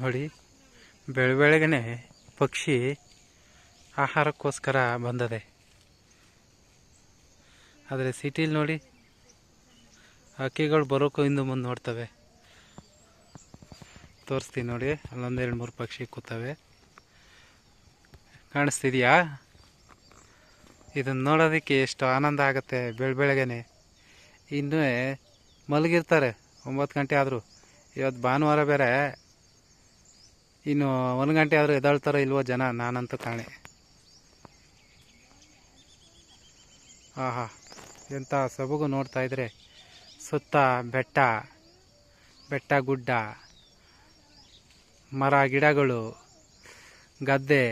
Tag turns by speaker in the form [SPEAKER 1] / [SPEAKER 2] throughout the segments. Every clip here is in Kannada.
[SPEAKER 1] ನೋಡಿ, ಬೆಳೆ ಬೆಳಗ್ಗೆ ಪಕ್ಷಿ ಆಹಾರಕ್ಕೋಸ್ಕರ ಬಂದದೆ. ಆದರೆ ಸಿಟಿಲಿ ನೋಡಿ ಹಕ್ಕಿಗಳು ಬರೋಕ್ಕೂ ಹಿಂದೆ ಮುಂದೆ ನೋಡ್ತವೆ. ತೋರಿಸ್ತೀನಿ ನೋಡಿ ಅಲ್ಲೊಂದು ಎರಡು ಮೂರು ಪಕ್ಷಿ ಕೂತವೆ. ಕಾಣಿಸ್ತಿದೆಯಾ? ಇದನ್ನು ನೋಡೋದಕ್ಕೆ ಎಷ್ಟು ಆನಂದ ಆಗುತ್ತೆ ಬೆಳ ಬೆಳಗ್ಗೆನೆ ಇನ್ನೂ ಮಲಗಿರ್ತಾರೆ, ಒಂಬತ್ತು ಗಂಟೆ ಆದರೂ. ಇವತ್ತು ಭಾನುವಾರ ಬೇರೆ ಇನ್ನು ಒಂದು ಗಂಟೆ ಆದರೂ ಎದ್ದಾಳ್ತಾರೋ ಇಲ್ವೋ ಜನ, ನಾನಂತೂ ಕಾಣೆ. ಆಹಾ ಎಂಥ ಸೊಬಗು ನೋಡ್ತಾ ಇದ್ರೆ. ಸುತ್ತ ಬೆಟ್ಟ ಬೆಟ್ಟ ಗುಡ್ಡ, ಮರ, ಗಿಡಗಳು, ಗದ್ದೆ,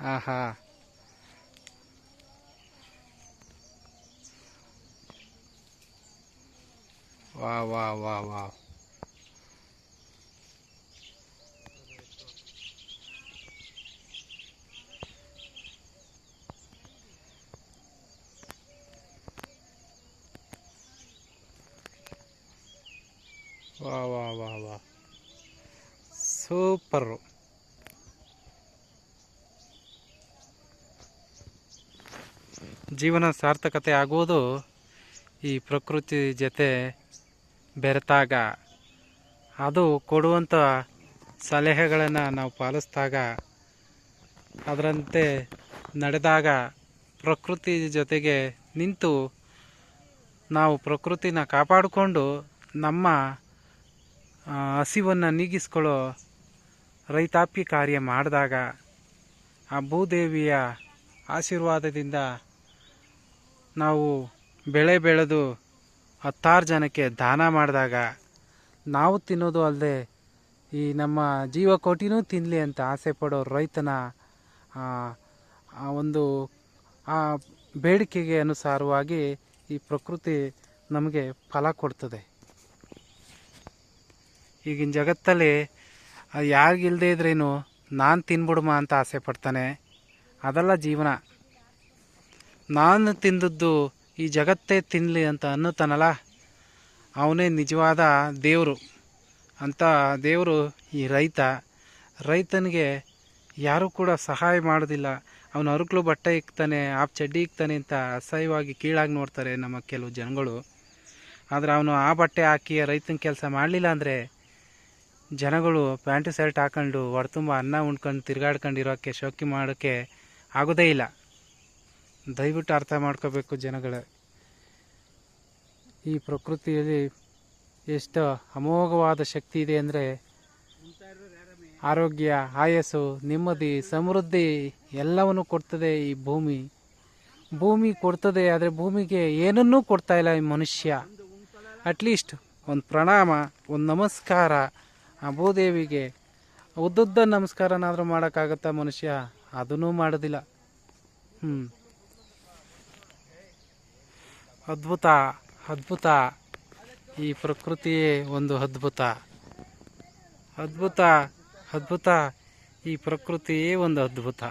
[SPEAKER 1] ಆಹಾ. ವಾ ವಾ ವಾ ವಾ ವಾ ವಾ ವಾ ವಾ. ಸೂಪರು ಜೀವನ ಸಾರ್ಥಕತೆ ಆಗುವುದು ಈ ಪ್ರಕೃತಿ ಜೊತೆ ಬೆರೆತಾಗ. ಅದು ಕೊಡುವಂಥ ಸಲಹೆಗಳನ್ನು ನಾವು ಪಾಲಿಸಿದಾಗ ಅದರಂತೆ ನಡೆದಾಗ ಪ್ರಕೃತಿ ಜೊತೆಗೆ ನಿಂತು ನಾವು ಪ್ರಕೃತಿನ ಕಾಪಾಡಿಕೊಂಡು ನಮ್ಮ ಹಸಿವನ್ನು ನೀಗಿಸ್ಕೊಳ್ಳೋ ರೈತಾಪಿ ಕಾರ್ಯ ಮಾಡಿದಾಗ ಆ ಭೂದೇವಿಯ ಆಶೀರ್ವಾದದಿಂದ ನಾವು ಬೆಳೆ ಬೆಳೆದು ಹತ್ತಾರು ಜನಕ್ಕೆ ದಾನ ಮಾಡಿದಾಗ ನಾವು ತಿನ್ನೋದು ಅಲ್ಲದೆ ಈ ನಮ್ಮ ಜೀವಕೋಟಿನೂ ತಿನ್ನಲಿ ಅಂತ ಆಸೆ ಪಡೋ ರೈತನ ಒಂದು, ಆ ಬೇಡಿಕೆಗೆ ಅನುಸಾರವಾಗಿ ಈ ಪ್ರಕೃತಿ ನಮಗೆ ಫಲ ಕೊಡ್ತದೆ. ಈಗಿನ ಜಗತ್ತಲ್ಲಿ ಯಾರಿಗಿಲ್ಲದೆ ಇದ್ರೇನು ನಾನು ತಿನ್ಬಿಡುಮ ಅಂತ ಆಸೆ ಪಡ್ತಾನೆ. ಅದಲ್ಲ ಜೀವನ. ನಾನು ತಿಂದದ್ದು ಈ ಜಗತ್ತೇ ತಿನ್ನಲಿ ಅಂತ ಅನ್ನುತ್ತಾನಲ್ಲ? ಅವನೇ ನಿಜವಾದ ದೇವರು ಅಂತ ದೇವರು ಈ ರೈತ. ರೈತನಿಗೆ ಯಾರೂ ಕೂಡ ಸಹಾಯ ಮಾಡೋದಿಲ್ಲ. ಅವನು ಅರುಕ್ಲು ಬಟ್ಟೆ ಇಕ್ತಾನೆ, ಆಪ್ ಚಡ್ಡಿ ಇಕ್ತಾನೆ ಅಂತ ಅಸಹ್ಯವಾಗಿ ಕೀಳಾಗಿ ನೋಡ್ತಾರೆ ನಮ್ಮ ಕೆಲವು ಜನಗಳು. ಆದರೆ ಅವನು ಆ ಬಟ್ಟೆ ಹಾಕಿ ರೈತನ ಕೆಲಸ ಮಾಡಲಿಲ್ಲ ಅಂದರೆ ಜನಗಳು ಪ್ಯಾಂಟು, ಶರ್ಟ್ ಹಾಕೊಂಡು ಹೊರತುಂಬ ಅನ್ನ ಉಣ್ಕೊಂಡು ತಿರ್ಗಾಡ್ಕೊಂಡಿರೋಕ್ಕೆ ಶೋಕಿ ಮಾಡೋಕ್ಕೆ ಆಗೋದೇ ಇಲ್ಲ. ದಯವಿಟ್ಟು ಅರ್ಥ ಮಾಡ್ಕೋಬೇಕು ಜನಗಳ. ಈ ಪ್ರಕೃತಿಯಲ್ಲಿ ಎಷ್ಟು ಅಮೋಘವಾದ ಶಕ್ತಿ ಇದೆ ಅಂದರೆ ಆರೋಗ್ಯ, ಆಯಸ್ಸು, ನೆಮ್ಮದಿ, ಸಮೃದ್ಧಿ ಎಲ್ಲವನ್ನು ಕೊಡ್ತದೆ ಈ ಭೂಮಿ. ಭೂಮಿ ಕೊಡ್ತದೆ, ಆದರೆ ಭೂಮಿಗೆ ಏನನ್ನೂ ಕೊಡ್ತಾ ಇಲ್ಲ ಈ ಮನುಷ್ಯ. ಅಟ್ಲೀಸ್ಟ್ ಒಂದು ಪ್ರಣಾಮ, ಒಂದು ನಮಸ್ಕಾರ ಆ ಭೂದೇವಿಗೆ ಉದ್ದುದ್ದ ನಮಸ್ಕಾರನಾದರೂ ಮಾಡೋಕ್ಕಾಗತ್ತಾ ಮನುಷ್ಯ? ಅದನ್ನೂ ಮಾಡೋದಿಲ್ಲ. ಹ್ಞೂ ಅದ್ಭುತ ಅದ್ಭುತ. ಈ ಪ್ರಕೃತಿಯೇ ಒಂದು ಅದ್ಭುತ. ಅದ್ಭುತ ಅದ್ಭುತ. ಈ ಪ್ರಕೃತಿಯೇ ಒಂದು ಅದ್ಭುತ.